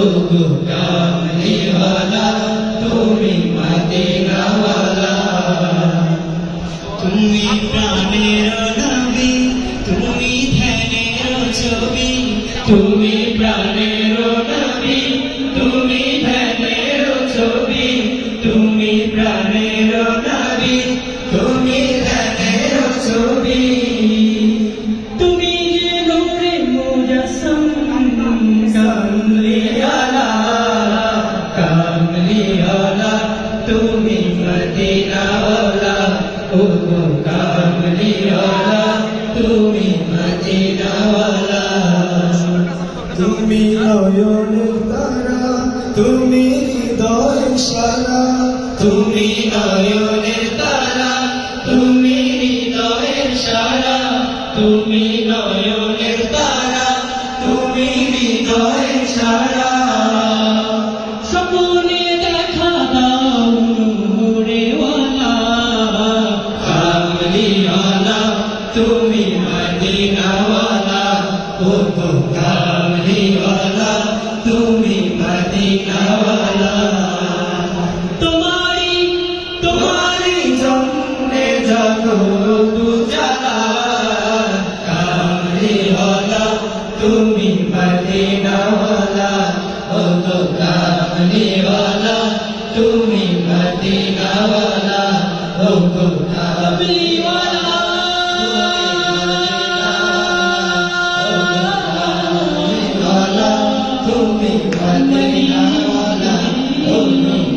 তুমি তুমি প্রাণের নবী তুমি ধ্যানের ছবি তুমি প্রাণের নবী তুমি ধ্যানের ছবি ও গো কামলিয়ালা তুমি মদিনাওয়ালা তুমি নয়নের তারা, তুমি হৃদয় সারা। তুমি নয়নের তারা, তুমি হৃদয়ের সারা। তুমি নয়নের কামলিওয়ালা তুমি মদিনাওয়ালা ও তো কামলিওয়ালা তুমি তুমি Amém.